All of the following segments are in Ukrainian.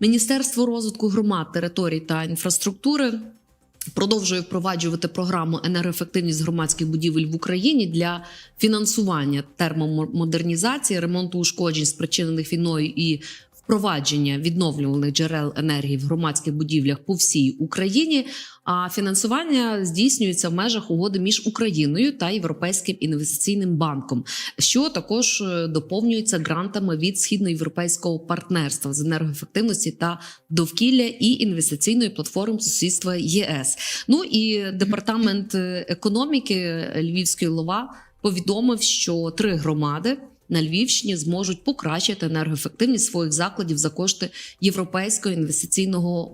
Міністерство розвитку громад, територій та інфраструктури. Продовжує впроваджувати програму енергоефективність громадських будівель в Україні для фінансування термомодернізації, ремонту ушкоджень, спричинених війною і впровадження відновлюваних джерел енергії в громадських будівлях по всій Україні. А фінансування здійснюється в межах угоди між Україною та Європейським інвестиційним банком, що також е, доповнюється грантами від східноєвропейського партнерства з енергоефективності та довкілля і інвестиційної платформи сусідства ЄС. Ну і департамент е, економіки Львівської лова повідомив, що три громади. На Львівщині зможуть покращити енергоефективність своїх закладів за кошти Європейського інвестиційного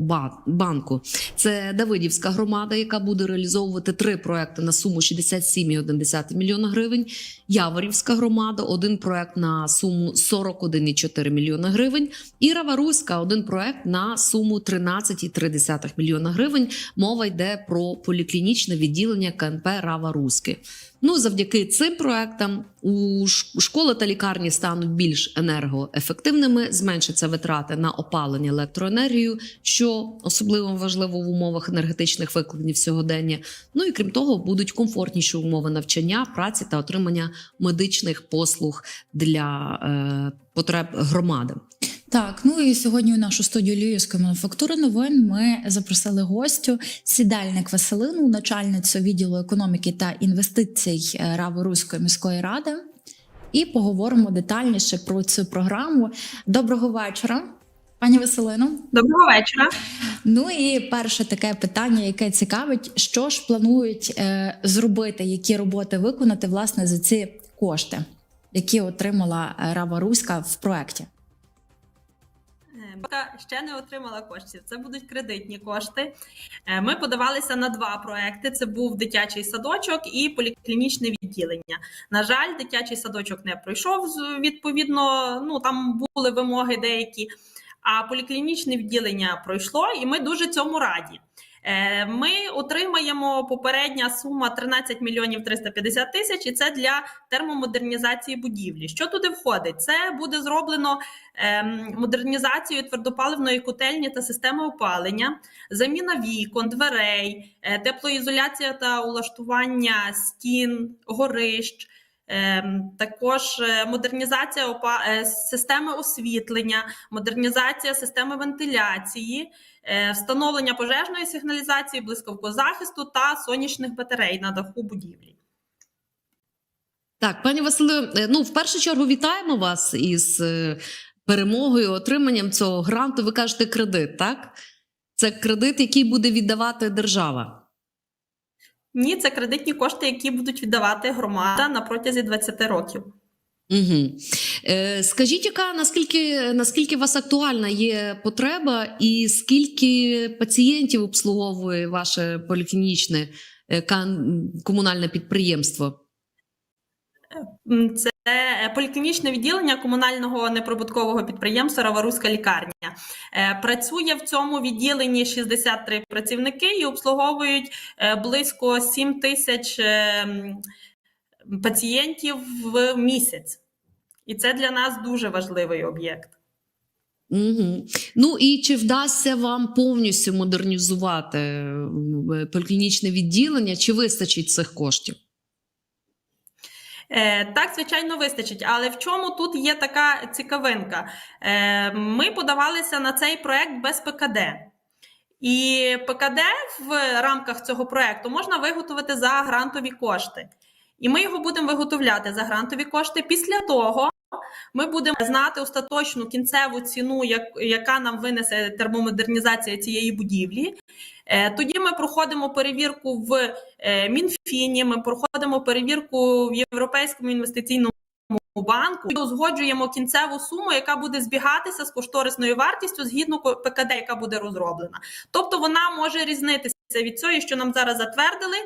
банку. Це Давидівська громада, яка буде реалізовувати три проекти на суму 67,1 мільйона гривень. Яворівська громада, один проект на суму 41,4 мільйона гривень. І Раваруська, один проект на суму 13,3 мільйона гривень. Мова йде про поліклінічне відділення КНП Рава Руське. Ну, завдяки цим проектам у школи та лікарні стануть більш енергоефективними, зменшаться витрати на опалення електроенергію, що особливо важливо в умовах енергетичних викликів сьогодення. Ну і крім того, будуть комфортніші умови навчання, праці та отримання медичних послуг для е, потреб громади. Так, ну і сьогодні у нашу студію Львівської мануфактури новин ми запросили гостю сідальник Василину, начальницю відділу економіки та інвестицій е, Рави Руської міської ради. І поговоримо детальніше про цю програму. Доброго вечора, пані Василино. Доброго вечора. Ну і перше таке питання, яке цікавить, що ж планують е, зробити, які роботи виконати власне за ці кошти, які отримала е, Рава Руська в проєкті. Поки ще не отримала коштів. Це будуть кредитні кошти. Е, Ми подавалися на два проекти: це був дитячий садочок і поліклінічне відділення. На жаль, дитячий садочок не пройшов відповідно. Ну там були вимоги деякі. А поліклінічне відділення пройшло, і ми дуже цьому раді. Е, Ми отримаємо попередня сума 13 мільйонів 350 тисяч, і це для термомодернізації будівлі. Що туди входить? Це буде зроблено ем, модернізацію твердопаливної котельні та системи опалення, заміна вікон, дверей, е, теплоізоляція та улаштування стін, горищ. Ем, Також е, модернізація е, системи освітлення, модернізація системи вентиляції, е, встановлення пожежної сигналізації, блискавкозахисту та сонячних батарей на даху будівлі. Так, пані Василю, ну в першу чергу вітаємо вас із перемогою, отриманням цього гранту. Ви кажете кредит, так? Це кредит, який буде віддавати держава. Ні, це кредитні кошти, які будуть віддавати громада на протязі 20 років. Угу. Е, скажіть, яка наскільки наскільки у вас актуальна є потреба, і скільки пацієнтів обслуговує ваше поліклінічне е, комунальне підприємство? М, Це поліклінічне відділення комунального неприбуткового підприємства Раваруська лікарня. Е, Працює в цьому відділенні 63 працівники і обслуговують е, близько 7 тисяч е, пацієнтів в місяць. І це для нас дуже важливий об'єкт. Угу. Ну і чи вдасться вам повністю модернізувати е, поліклінічне відділення, чи вистачить цих коштів? Е, Так, звичайно, вистачить. Але в чому тут є така цікавинка? Е, Ми подавалися на цей проект без ПКД. І ПКД в рамках цього проекту можна виготовити за грантові кошти. І ми його будемо виготовляти за грантові кошти. Після того ми будемо знати остаточну кінцеву ціну, яка нам винесе термомодернізація цієї будівлі. Е, Тоді ми проходимо перевірку в е, Мінфіні, ми проходимо перевірку в Європейському інвестиційному банку і узгоджуємо кінцеву суму, яка буде збігатися з кошторисною вартістю згідно ПКД, яка буде розроблена. Тобто вона може різнитися від цієї, що нам зараз затвердили,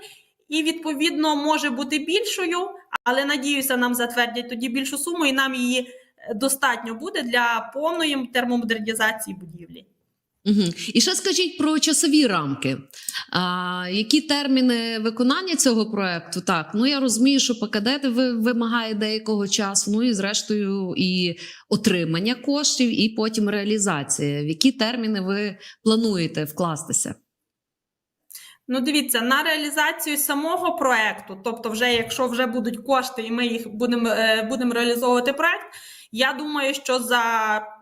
і відповідно може бути більшою, але надіюся, нам затвердять тоді більшу суму, і нам її е, достатньо буде для повної термомодернізації будівлі. Угу. І ще скажіть про часові рамки. А, які терміни виконання цього проекту? Так, ну я розумію, що ПКД вимагає деякого часу, ну і зрештою і отримання коштів, і потім реалізація. В які терміни ви плануєте вкластися? Ну, дивіться, на реалізацію самого проекту, тобто, вже якщо вже будуть кошти, і ми їх будемо е, будемо реалізовувати проект, я думаю, що за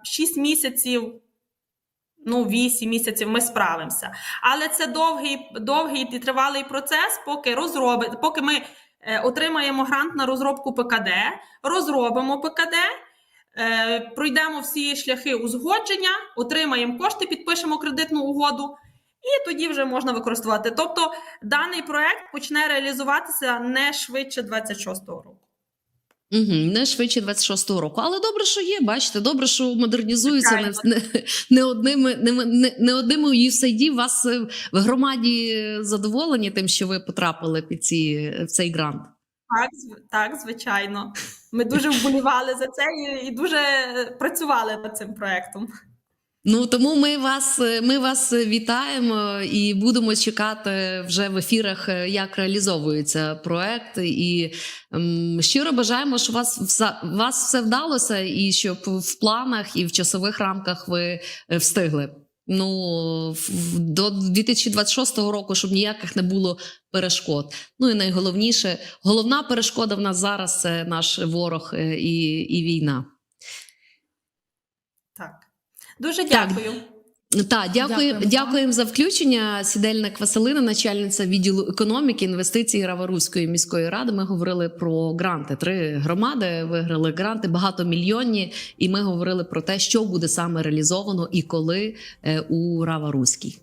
6 місяців, ну 8 місяців ми справимося. Але це довгий, довгий і тривалий процес, поки розроби, поки ми е, отримаємо грант на розробку ПКД, розробимо ПКД. е, Пройдемо всі шляхи узгодження, отримаємо кошти, підпишемо кредитну угоду, і тоді вже можна використовувати. Тобто даний проект почне реалізуватися не швидше 26-го року. Угу, не швидше 26-го року. Але добре, що є. Бачите, добре, що модернізується не, не, не одними не, не, одними USAID. Вас е, в громаді задоволені тим, що ви потрапили під ці в цей грант. Так, так, звичайно. Ми дуже вболівали за це і, і дуже працювали над цим проектом. Ну тому ми вас, е, ми вас вітаємо і будемо чекати вже в ефірах, е, як реалізовується проект. І ем, щиро бажаємо, що вас вса- вас все вдалося, і щоб в планах і в часових рамках ви е, встигли. Ну до 2026 року, щоб ніяких не було перешкод. Ну і найголовніше, головна перешкода в нас зараз це наш ворог і, і війна. Так. Дуже дякую. Так, дякую, Дякуємо дякуємо за включення. Сідельна Квасилина, начальниця відділу економіки, інвестицій Раворуської міської ради. Ми говорили про гранти. Три громади виграли гранти, багатомільйонні, і ми говорили про те, що буде саме реалізовано і коли е, у Раворуській.